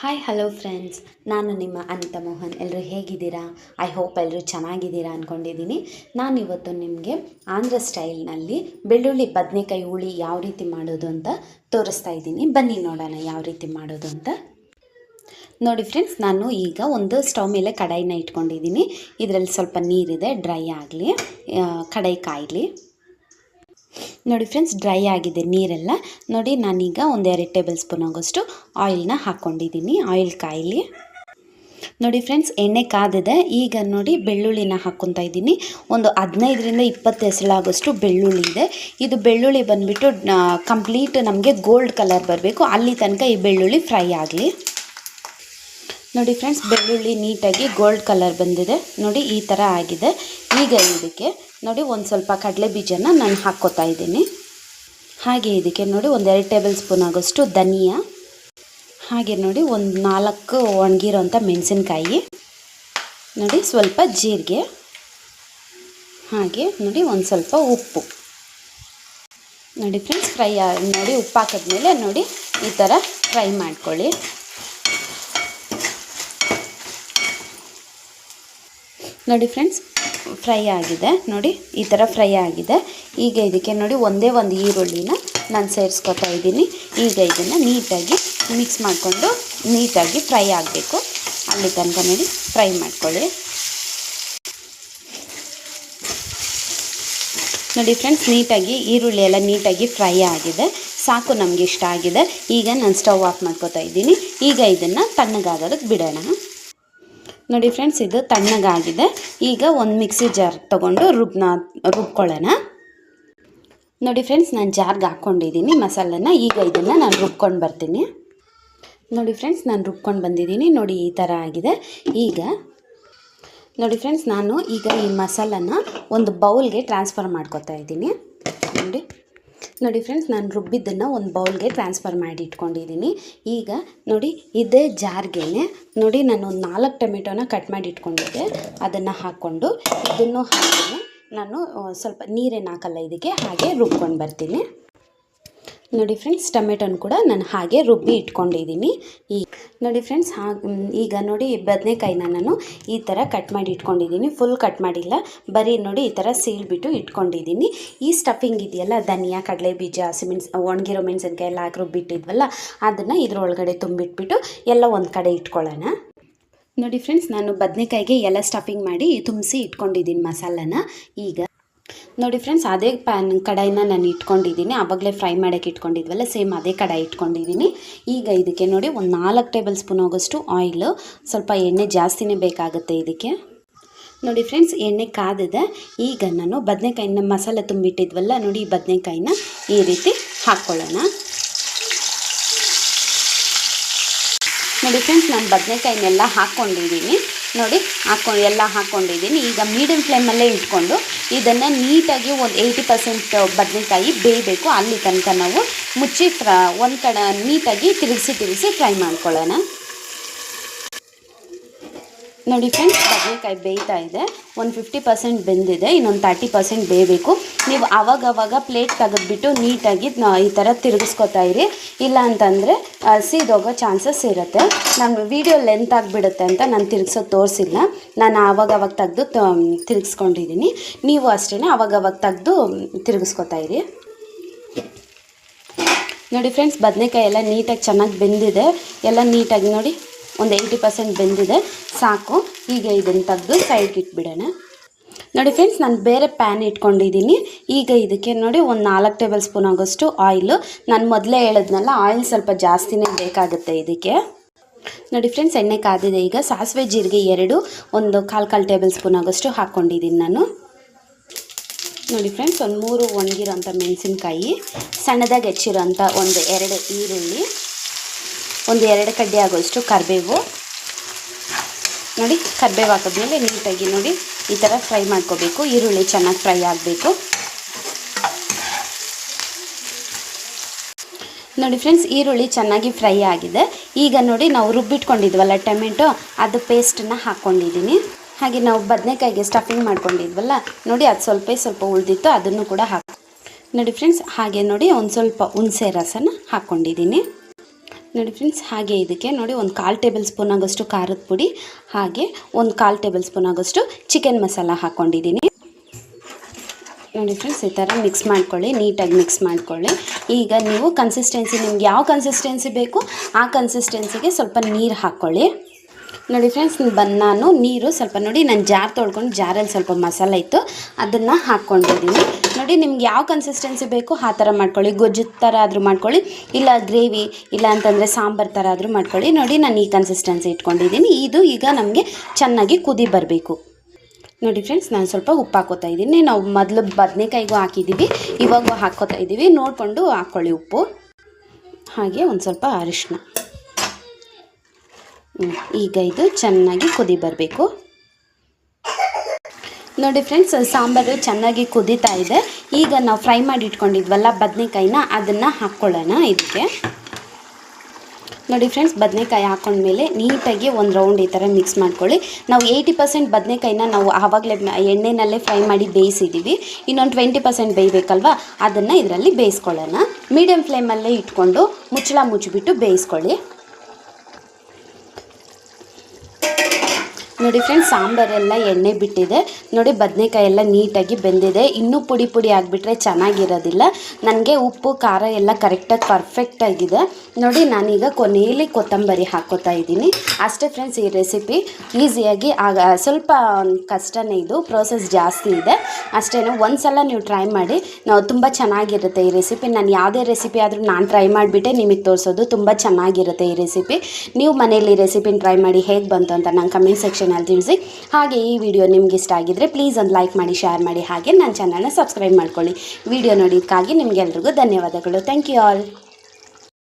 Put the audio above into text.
Hi hello friends ನಾನು ನಿಮ್ಮ ಅನಿತಾ ಮೋಹನ್. ಎಲ್ಲರೂ ಹೇಗಿದ್ದೀರಾ? ಐ ಹೋಪ್ ಎಲ್ಲರೂ ಚೆನ್ನಾಗಿದ್ದೀರಾ ಅಂದ್ಕೊಂಡಿದ್ದೀನಿ ನಾನು ಇವತ್ತು ನಿಮಗೆ ಆಂಧ್ರ ಸ್ಟೈಲ್ನಲ್ಲಿ ಬೆಳ್ಳುಳ್ಳಿ ಬದನೆಕಾಯಿ ಹುಳಿ ಯಾವ ರೀತಿ ಮಾಡೋದು ಅಂತ ತೋರಿಸ್ತಾ ಇದ್ದೀನಿ. ಬನ್ನಿ ನೋಡೋಣ ಯಾವ ರೀತಿ ಮಾಡೋದು ಅಂತ. ನೋಡಿ ಫ್ರೆಂಡ್ಸ್ ನಾನು ಈಗ ಒಂದು ಸ್ಟವ್ ಮೇಲೆ ಕಡಾಯಿನ ಇಟ್ಕೊಂಡಿದ್ದೀನಿ. ಇದರಲ್ಲಿ ಸ್ವಲ್ಪ ನೀರಿದೆ ಡ್ರೈ ಆಗಲಿ ಕಡಾಯಿ ಕಾಯಲಿ. ನೋಡಿ ಫ್ರೆಂಡ್ಸ್ ಡ್ರೈ ಆಗಿದೆ ನೀರೆಲ್ಲ. ನೋಡಿ ನಾನೀಗ ಒಂದು ಎರಡು ಟೇಬಲ್ ಸ್ಪೂನ್ ಆಗೋಷ್ಟು ಆಯಿಲ್ನ ಹಾಕ್ಕೊಂಡಿದ್ದೀನಿ ಆಯಿಲ್ ಕಾಯಿಲಿ. ನೋಡಿ ಫ್ರೆಂಡ್ಸ್ ಎಣ್ಣೆ ಕಾದಿದೆ. ಈಗ ನೋಡಿ ಬೆಳ್ಳುಳ್ಳಿನ ಹಾಕ್ಕೊತಾ ಇದ್ದೀನಿ. ಒಂದು ಹದಿನೈದರಿಂದ ಇಪ್ಪತ್ತು ಹೆಸಳಾಗೋಷ್ಟು ಬೆಳ್ಳುಳ್ಳಿ ಇದೆ. ಇದು ಬೆಳ್ಳುಳ್ಳಿ ಬಂದುಬಿಟ್ಟು ಕಂಪ್ಲೀಟ್ ನಮಗೆ ಗೋಲ್ಡ್ ಕಲರ್ ಬರಬೇಕು. ಅಲ್ಲಿ ತನಕ ಈ ಬೆಳ್ಳುಳ್ಳಿ ಫ್ರೈ ಆಗಲಿ. ನೋಡಿ ಫ್ರೆಂಡ್ಸ್ ಬೆಳ್ಳುಳ್ಳಿ ನೀಟಾಗಿ ಗೋಲ್ಡ್ ಕಲರ್ ಬಂದಿದೆ. ನೋಡಿ ಈ ಥರ ಆಗಿದೆ. ಈಗ ಇದಕ್ಕೆ ನೋಡಿ, ಒಂದು ಸ್ವಲ್ಪ ಕಡಲೆ ಬೀಜನ ನಾನು ಹಾಕ್ಕೋತಾ ಇದ್ದೀನಿ. ಹಾಗೆ ಇದಕ್ಕೆ ನೋಡಿ, ಒಂದೆರಡು ಟೇಬಲ್ ಸ್ಪೂನ್ ಆಗೋಷ್ಟು ಧನಿಯಾ. ಹಾಗೆ ನೋಡಿ, ಒಂದು ನಾಲ್ಕು ಒಣಗಿರೋಂಥ ಮೆಣಸಿನ್ಕಾಯಿ. ನೋಡಿ, ಸ್ವಲ್ಪ ಜೀರಿಗೆ. ಹಾಗೆ ನೋಡಿ, ಒಂದು ಸ್ವಲ್ಪ ಉಪ್ಪು. ನೋಡಿ ಫ್ರೆಂಡ್ಸ್, ಫ್ರೈ ನೋಡಿ, ಉಪ್ಪು ಹಾಕಿದ್ಮೇಲೆ ನೋಡಿ, ಈ ಥರ ಫ್ರೈ ಮಾಡ್ಕೊಳ್ಳಿ. ನೋಡಿ ಫ್ರೆಂಡ್ಸ್ ಫ್ರೈ ಆಗಿದೆ. ನೋಡಿ, ಈ ಥರ ಫ್ರೈ ಆಗಿದೆ. ಈಗ ಇದಕ್ಕೆ ನೋಡಿ ಒಂದೇ ಒಂದು ಈರುಳ್ಳಿನ ನಾನು ಸೇರಿಸ್ಕೊತಾ ಇದ್ದೀನಿ. ಈಗ ಇದನ್ನು ನೀಟಾಗಿ ಮಿಕ್ಸ್ ಮಾಡಿಕೊಂಡು ನೀಟಾಗಿ ಫ್ರೈ ಆಗಬೇಕು. ಅಲ್ಲಿ ತನಕ ನೋಡಿ ಫ್ರೈ ಮಾಡ್ಕೊಳ್ಳಿ. ನೋಡಿ ಫ್ರೆಂಡ್ಸ್ ನೀಟಾಗಿ ಈರುಳ್ಳಿ ಎಲ್ಲ ನೀಟಾಗಿ ಫ್ರೈ ಆಗಿದೆ. ಸಾಕು ನಮಗೆ ಇಷ್ಟ ಆಗಿದೆ. ಈಗ ನಾನು ಸ್ಟವ್ ಆಫ್ ಮಾಡ್ಕೋತಾ ಇದ್ದೀನಿ. ಈಗ ಇದನ್ನು ತಣ್ಣಗಾಗೋದಕ್ಕೆ ಬಿಡೋಣ. ನೋಡಿ ಫ್ರೆಂಡ್ಸ್ ಇದು ತಣ್ಣಗಾಗಿದೆ. ಈಗ ಒಂದು ಮಿಕ್ಸಿ ಜಾರ್ ತೊಗೊಂಡು ರುಬ್ನ, ರುಬ್ಕೊಳ್ಳೋಣ. ನೋಡಿ ಫ್ರೆಂಡ್ಸ್ ನಾನು ಜಾರ್ಗೆ ಹಾಕ್ಕೊಂಡಿದ್ದೀನಿ ಮಸಾಲನ ಈಗ ಇದನ್ನು ನಾನು ರುಬ್ಕೊಂಡು ಬರ್ತೀನಿ. ನೋಡಿ ಫ್ರೆಂಡ್ಸ್ ನಾನು ರುಬ್ಕೊಂಡು ಬಂದಿದ್ದೀನಿ ನೋಡಿ ಈ ಥರ ಆಗಿದೆ. ಈಗ ನೋಡಿ ಫ್ರೆಂಡ್ಸ್ ನಾನು ಈಗ ಈ ಮಸಾಲನ ಒಂದು ಬೌಲ್ಗೆ ಟ್ರಾನ್ಸ್ಫರ್ ಮಾಡ್ಕೊತಾ ಇದ್ದೀನಿ ನೋಡಿ. ನೋಡಿ ಫ್ರೆಂಡ್ಸ್ ನಾನು ರುಬ್ಬಿದ್ದನ್ನು ಒಂದು ಬೌಲ್ಗೆ ಟ್ರಾನ್ಸ್ಫರ್ ಮಾಡಿ ಇಟ್ಕೊಂಡಿದ್ದೀನಿ. ಈಗ ನೋಡಿ ಇದೇ ಜಾರ್ಗೆ ನೋಡಿ ನಾನು ಒಂದು ನಾಲ್ಕು ಟೊಮೆಟೊನ ಕಟ್ ಮಾಡಿ ಇಟ್ಕೊಂಡಿದ್ದೆ. ಅದನ್ನು ಹಾಕ್ಕೊಂಡು ಇದನ್ನು ಹಾಕಿ ನಾನು ಸ್ವಲ್ಪ ನೀರೇನು ಹಾಕಲ್ಲ ಇದಕ್ಕೆ, ಹಾಗೆ ರುಬ್ಕೊಂಡು ಬರ್ತೀನಿ. ನೋಡಿ ಫ್ರೆಂಡ್ಸ್ ಟೊಮೆಟೊನ ಕೂಡ ನಾನು ಹಾಗೆ ರುಬ್ಬಿ ಇಟ್ಕೊಂಡಿದ್ದೀನಿ. ಈ ನೋಡಿ ಫ್ರೆಂಡ್ಸ್ ಈಗ ನೋಡಿ ಬದನೆಕಾಯಿನ ನಾನು ಈ ಥರ ಕಟ್ ಮಾಡಿ ಇಟ್ಕೊಂಡಿದ್ದೀನಿ. ಫುಲ್ ಕಟ್ ಮಾಡಿಲ್ಲ. ಬರೀ ನೋಡಿ ಈ ಥರ ಸೀಳ್ಬಿಟ್ಟು ಇಟ್ಕೊಂಡಿದ್ದೀನಿ. ಈ ಸ್ಟಫಿಂಗ್ ಇದೆಯಲ್ಲ, ಧನಿಯಾ ಕಡಲೆ ಬೀಜ ಹಸಿಮೆಣ್ಸು ಒಣಗಿರೋ ಮೆಣಸಿನ್ಕಾಯಿ ಎಲ್ಲ ಹಾಕಿ ಬಿಟ್ಟಿದ್ವಲ್ಲ, ಅದನ್ನು ಇದರೊಳಗಡೆ ತುಂಬಿಟ್ಬಿಟ್ಟು ಎಲ್ಲ ಒಂದು ಕಡೆ ಇಟ್ಕೊಳ್ಳೋಣ. ನೋಡಿ ಫ್ರೆಂಡ್ಸ್ ನಾನು ಬದನೆಕಾಯಿಗೆ ಎಲ್ಲ ಸ್ಟಫಿಂಗ್ ಮಾಡಿ ತುಂಬಿಸಿ ಇಟ್ಕೊಂಡಿದ್ದೀನಿ ಮಸಾಲನ. ಈಗ ನೋಡಿ ಫ್ರೆಂಡ್ಸ್ ಅದೇ ಪ್ಯಾನ್ ಕಡಾಯಿನ ನಾನು ಇಟ್ಕೊಂಡಿದ್ದೀನಿ. ಆವಾಗಲೇ ಫ್ರೈ ಮಾಡೋಕ್ಕೆ ಇಟ್ಕೊಂಡಿದ್ವಲ್ಲ ಸೇಮ್ ಅದೇ ಕಡಾಯಿ ಇಟ್ಕೊಂಡಿದ್ದೀನಿ. ಈಗ ಇದಕ್ಕೆ ನೋಡಿ ಒಂದು ನಾಲ್ಕು ಟೇಬಲ್ ಸ್ಪೂನ್ ಆಗೋಷ್ಟು ಆಯಿಲು ಸ್ವಲ್ಪ ಎಣ್ಣೆ ಜಾಸ್ತಿನೇ ಬೇಕಾಗುತ್ತೆ ಇದಕ್ಕೆ. ನೋಡಿ ಫ್ರೆಂಡ್ಸ್ ಎಣ್ಣೆ ಕಾದಿದೆ. ಈಗ ನಾನು ಬದನೆಕಾಯಿನ ಮಸಾಲೆ ತುಂಬಿಟ್ಟಿದ್ವಲ್ಲ, ನೋಡಿ ಈ ಬದನೆಕಾಯಿನ ಈ ರೀತಿ ಹಾಕ್ಕೊಳ್ಳೋಣ ನೋಡಿ ಫ್ರೆಂಡ್ಸ್ ನಾನು ಬದನೆಕಾಯಿನೆಲ್ಲ ಹಾಕ್ಕೊಂಡಿದ್ದೀನಿ ನೋಡಿ ಹಾಕೊ ಎಲ್ಲ ಹಾಕ್ಕೊಂಡಿದ್ದೀನಿ. ಈಗ ಮೀಡಿಯಮ್ ಫ್ಲೇಮಲ್ಲೇ ಇಟ್ಕೊಂಡು ಇದನ್ನು ನೀಟಾಗಿ ಒಂದು ಏಯ್ಟಿ ಪರ್ಸೆಂಟ್ ಬದನೆಕಾಯಿ ಬೇಯಬೇಕು. ಅಲ್ಲಿ ತನಕ ನಾವು ಮುಚ್ಚಿ ಫ್ರ ಒಂದು ಕಡೆ ನೀಟಾಗಿ ತಿರುಗಿಸಿ ತಿರುಗಿಸಿ ಫ್ರೈ ಮಾಡ್ಕೊಳ್ಳೋಣ. ನೋಡಿ ಫ್ರೆಂಡ್ಸ್ ಬದನೆಕಾಯಿ ಬೇಯ್ತಾ ಇದೆ. ಒಂದು ಫಿಫ್ಟಿ ಪರ್ಸೆಂಟ್ ಬೆಂದಿದೆ, ಇನ್ನೊಂದು ತರ್ಟಿ ಪರ್ಸೆಂಟ್ ಬೇಯಬೇಕು. ನೀವು ಆವಾಗವಾಗ ಪ್ಲೇಟ್ ತೆಗೆದುಬಿಟ್ಟು ನೀಟಾಗಿ ಈ ಥರ ತಿರುಗಿಸ್ಕೊತಾ ಇರಿ. ಇಲ್ಲ ಅಂತಂದರೆ ಸೀದೋಗೋ ಚಾನ್ಸಸ್ ಇರುತ್ತೆ. ನಮ್ಮ ವಿಡಿಯೋ ಲೆಂತ್ ಆಗಿಬಿಡುತ್ತೆ ಅಂತ ನಾನು ತಿರುಗಿಸೋದು ತೋರಿಸಿಲ್ಲ. ನಾನು ಆವಾಗವಾಗ ತೆಗೆದು ತಿರುಗಿಸ್ಕೊಂಡಿದ್ದೀನಿ ನೀವು ಅಷ್ಟೇ ಆವಾಗವಾಗ ತೆಗೆದು ತಿರುಗಿಸ್ಕೊತಾ ಇರಿ. ನೋಡಿ ಫ್ರೆಂಡ್ಸ್ ಬದನೆಕಾಯಿ ಎಲ್ಲ ನೀಟಾಗಿ ಚೆನ್ನಾಗಿ ಬೆಂದಿದೆ. ಎಲ್ಲ ನೀಟಾಗಿ ನೋಡಿ. ಒಂದು ಏಯ್ಟಿ ಪರ್ಸೆಂಟ್ ಬೆಂದಿದೆ, ಸಾಕು. ಹೀಗೆ ಇದನ್ನು ತೆಗೆದು ಸೈಡ್ಗೆ ಇಟ್ಬಿಡೋಣ. ನೋಡಿ ಫ್ರೆಂಡ್ಸ್ ನಾನು ಬೇರೆ ಪ್ಯಾನ್ ಇಟ್ಕೊಂಡಿದ್ದೀನಿ ಈಗ ಇದಕ್ಕೆ ನೋಡಿ ಒಂದು ನಾಲ್ಕು ಟೇಬಲ್ ಸ್ಪೂನ್ ಆಗೋಷ್ಟು ಆಯಿಲು ನಾನು ಮೊದಲೇ ಹೇಳಿದ್ನಲ್ಲ ಆಯಿಲ್ ಸ್ವಲ್ಪ ಜಾಸ್ತಿನೇ ಬೇಕಾಗುತ್ತೆ ಇದಕ್ಕೆ. ನೋಡಿ ಫ್ರೆಂಡ್ಸ್ ಎಣ್ಣೆ ಕಾದಿದೆ ಈಗ. ಸಾಸಿವೆ ಜೀರಿಗೆ ಎರಡು, ಒಂದು ಕಾಲು ಕಾಲು ಟೇಬಲ್ ಸ್ಪೂನ್ ಆಗೋಷ್ಟು ಹಾಕ್ಕೊಂಡಿದ್ದೀನಿ ನಾನು. ನೋಡಿ ಫ್ರೆಂಡ್ಸ್ ಒಂದು ಮೂರು ಒಣಗಿರೋಂಥ ಮೆಣಸಿನ್ಕಾಯಿ, ಸಣ್ಣದಾಗಿ ಹೆಚ್ಚಿರೋಂಥ ಒಂದು ಎರಡು ಈರುಳ್ಳಿ. ಒಂದು ಎರಡು ಕಡ್ಡಿ ಆಗೋಷ್ಟು ಕರಿಬೇವು. ನೋಡಿ, ಕರಿಬೇವು ಹಾಕಿದ್ಮೇಲೆ ನೀಟಾಗಿ ನೋಡಿ, ಈ ಥರ ಫ್ರೈ ಮಾಡ್ಕೋಬೇಕು. ಈರುಳ್ಳಿ ಚೆನ್ನಾಗಿ ಫ್ರೈ ಆಗಬೇಕು. ನೋಡಿ ಫ್ರೆಂಡ್ಸ್, ಈರುಳ್ಳಿ ಚೆನ್ನಾಗಿ ಫ್ರೈ ಆಗಿದೆ. ಈಗ ನೋಡಿ, ನಾವು ರುಬ್ಬಿಟ್ಕೊಂಡಿದ್ವಲ್ಲ ಟೊಮೆಟೊ, ಅದು ಪೇಸ್ಟನ್ನ ಹಾಕ್ಕೊಂಡಿದ್ದೀನಿ ಹಾಗೆ ನಾವು ಬದನೆಕಾಯಿಗೆ ಸ್ಟಫಿಂಗ್ ಮಾಡ್ಕೊಂಡಿದ್ವಲ್ಲ, ನೋಡಿ, ಅದು ಸ್ವಲ್ಪ ಸ್ವಲ್ಪ ಉಳಿದಿತ್ತು, ಅದನ್ನು ಕೂಡ ಹಾಕಿ ನೋಡಿ ಫ್ರೆಂಡ್ಸ್, ಹಾಗೆ ನೋಡಿ, ಒಂದು ಸ್ವಲ್ಪ ಹುಣಸೆ ರಸನ ಹಾಕ್ಕೊಂಡಿದ್ದೀನಿ ನೋಡಿ ಫ್ರೆಂಡ್ಸ್ ಹಾಗೆ ಇದಕ್ಕೆ ನೋಡಿ ಒಂದು ಕಾಲು ಟೇಬಲ್ ಸ್ಪೂನ್ ಆಗೋಷ್ಟು ಖಾರದ ಪುಡಿ, ಹಾಗೆ ಒಂದು ಕಾಲು ಟೇಬಲ್ ಸ್ಪೂನ್ ಆಗೋಷ್ಟು ಚಿಕನ್ ಮಸಾಲ ಹಾಕ್ಕೊಂಡಿದ್ದೀನಿ ನೋಡಿ ಫ್ರೆಂಡ್ಸ್ ಈ ಥರ ಮಿಕ್ಸ್ ಮಾಡ್ಕೊಳ್ಳಿ, ನೀಟಾಗಿ ಮಿಕ್ಸ್ ಮಾಡ್ಕೊಳ್ಳಿ. ಈಗ ನೀವು ಕನ್ಸಿಸ್ಟೆನ್ಸಿ ನಿಮ್ಗೆ ಯಾವ ಕನ್ಸಿಸ್ಟೆನ್ಸಿ ಬೇಕು, ಆ ಕನ್ಸಿಸ್ಟೆನ್ಸಿಗೆ ಸ್ವಲ್ಪ ನೀರು ಹಾಕ್ಕೊಳ್ಳಿ ನೋಡಿ ಫ್ರೆಂಡ್ಸ್ ಬಂದು ನಾನು ನೀರು ಸ್ವಲ್ಪ ನೋಡಿ, ನಾನು ಜಾರ್ ತೊಳ್ಕೊಂಡು ಜಾರಲ್ಲಿ ಸ್ವಲ್ಪ ಮಸಾಲೆ ಇತ್ತು ಅದನ್ನು ಹಾಕ್ಕೊಂಡಿದ್ದೀನಿ ನೋಡಿ ನಿಮ್ಗೆ ಯಾವ ಕನ್ಸಿಸ್ಟೆನ್ಸಿ ಬೇಕು ಆ ಥರ ಮಾಡ್ಕೊಳ್ಳಿ. ಗೊಜ್ಜು ಥರ ಆದರೂ ಮಾಡ್ಕೊಳ್ಳಿ, ಇಲ್ಲ ಗ್ರೇವಿ ಇಲ್ಲ ಅಂತಂದರೆ ಸಾಂಬಾರು ಥರ ಆದರೂ ಮಾಡ್ಕೊಳ್ಳಿ. ನೋಡಿ ನಾನು ಈ ಕನ್ಸಿಸ್ಟೆನ್ಸಿ ಇಟ್ಕೊಂಡಿದ್ದೀನಿ. ಇದು ಈಗ ನಮಗೆ ಚೆನ್ನಾಗಿ ಕುದಿ ಬರಬೇಕು. ನೋಡಿ ಫ್ರೆಂಡ್ಸ್ ನಾನು ಸ್ವಲ್ಪ ಉಪ್ಪು ಹಾಕೋತಾ ಇದ್ದೀನಿ. ನಾವು ಮೊದಲು ಬದನೆಕಾಯಿಗೂ ಹಾಕಿದ್ದೀವಿ, ಇವಾಗೂ ಹಾಕ್ಕೋತಾ ಇದ್ದೀವಿ. ನೋಡಿಕೊಂಡು ಹಾಕ್ಕೊಳ್ಳಿ ಉಪ್ಪು. ಹಾಗೆ ಒಂದು ಸ್ವಲ್ಪ ಅರಿಶಿನ ಈಗ ಇದು ಚೆನ್ನಾಗಿ ಕುದಿ ಬರಬೇಕು. ನೋಡಿ ಫ್ರೆಂಡ್ಸ್ ಸಾಂಬಾರು ಚೆನ್ನಾಗಿ ಕುದೀತಾ ಇದೆ. ಈಗ ನಾವು ಫ್ರೈ ಮಾಡಿ ಇಟ್ಕೊಂಡಿದ್ವಲ್ಲ ಬದನೆಕಾಯಿನ, ಅದನ್ನು ಹಾಕ್ಕೊಳ್ಳೋಣ ಇದಕ್ಕೆ. ನೋಡಿ ಫ್ರೆಂಡ್ಸ್ ಬದನೆಕಾಯಿ ಹಾಕೊಂಡ್ಮೇಲೆ ನೀಟಾಗಿ ಒಂದು ರೌಂಡ್ ಈ ಥರ ಮಿಕ್ಸ್ ಮಾಡ್ಕೊಳ್ಳಿ. ನಾವು ಏಯ್ಟಿ ಪರ್ಸೆಂಟ್ ಬದನೆಕಾಯಿನ ನಾವು ಆವಾಗಲೇ ಎಣ್ಣೆನಲ್ಲೇ ಫ್ರೈ ಮಾಡಿ ಬೇಯಿಸಿದ್ದೀವಿ ಇನ್ನೊಂದು ಟ್ವೆಂಟಿ ಪರ್ಸೆಂಟ್ ಬೇಯಬೇಕಲ್ವಾ? ಅದನ್ನು ಇದರಲ್ಲಿ ಬೇಯಿಸ್ಕೊಳ್ಳೋಣ. ಮೀಡಿಯಮ್ ಫ್ಲೇಮಲ್ಲೇ ಇಟ್ಕೊಂಡು ಮುಚ್ಚಳ ಮುಚ್ಚಿಬಿಟ್ಟು ಬೇಯಿಸ್ಕೊಳ್ಳಿ. ನೋಡಿ ಫ್ರೆಂಡ್ಸ್ ಸಾಂಬಾರೆಲ್ಲ ಎಣ್ಣೆ ಬಿಟ್ಟಿದೆ. ನೋಡಿ ಬದನೆಕಾಯಿ ಎಲ್ಲ ನೀಟಾಗಿ ಬೆಂದಿದೆ. ಇನ್ನೂ ಪುಡಿ ಪುಡಿ ಆಗಿಬಿಟ್ರೆ ಚೆನ್ನಾಗಿರೋದಿಲ್ಲ. ನನಗೆ ಉಪ್ಪು, ಖಾರ ಎಲ್ಲ ಕರೆಕ್ಟಾಗಿ ಪರ್ಫೆಕ್ಟಾಗಿದೆ ನೋಡಿ ನಾನೀಗ ಕೊನೆಯಲ್ಲಿ ಕೊತ್ತಂಬರಿ ಹಾಕೋತಾ ಇದ್ದೀನಿ. ಅಷ್ಟೇ ಫ್ರೆಂಡ್ಸ್ ಈ ರೆಸಿಪಿ ಈಸಿಯಾಗಿ ಆಗ ಸ್ವಲ್ಪ ಕಷ್ಟನೇ ಇದು ಪ್ರೋಸೆಸ್ ಜಾಸ್ತಿ ಇದೆ. ಅಷ್ಟೇ ಒಂದು ಸಲ ನೀವು ಟ್ರೈ ಮಾಡಿ, ನಾವು ತುಂಬ ಚೆನ್ನಾಗಿರುತ್ತೆ ಈ ರೆಸಿಪಿ ನಾನು ಯಾವುದೇ ರೆಸಿಪಿ ಆದರೂ ನಾನು ಟ್ರೈ ಮಾಡಿಬಿಟ್ಟೆ, ನಿಮಗೆ ತೋರಿಸೋದು ತುಂಬ ಚೆನ್ನಾಗಿರುತ್ತೆ ಈ ರೆಸಿಪಿ ನೀವು ಮನೇಲಿ ಈ ರೆಸಿಪಿನ ಟ್ರೈ ಮಾಡಿ ಹೇಗೆ ಬಂತು ಅಂತ ನಾನು ಕಮೆಂಟ್ ಸೆಕ್ಷನಲ್ಲಿ ತಿಳಿಸಿ. ಹಾಗೆ ಈ ವಿಡಿಯೋ ನಿಮ್ಗೆ ಇಷ್ಟ ಆಗಿದ್ದರೆ ಪ್ಲೀಸ್ ಒಂದು ಲೈಕ್ ಮಾಡಿ ಶೇರ್ ಮಾಡಿ, ಹಾಗೆ ನನ್ನ ಚಾನಲ್ನ ಸಬ್ಸ್ಕ್ರೈಬ್ ಮಾಡ್ಕೊಳ್ಳಿ. ವಿಡಿಯೋ ನೋಡಿದ್ದಕ್ಕಾಗಿ ನಿಮಗೆಲ್ರಿಗೂ ಧನ್ಯವಾದಗಳು. Thank you all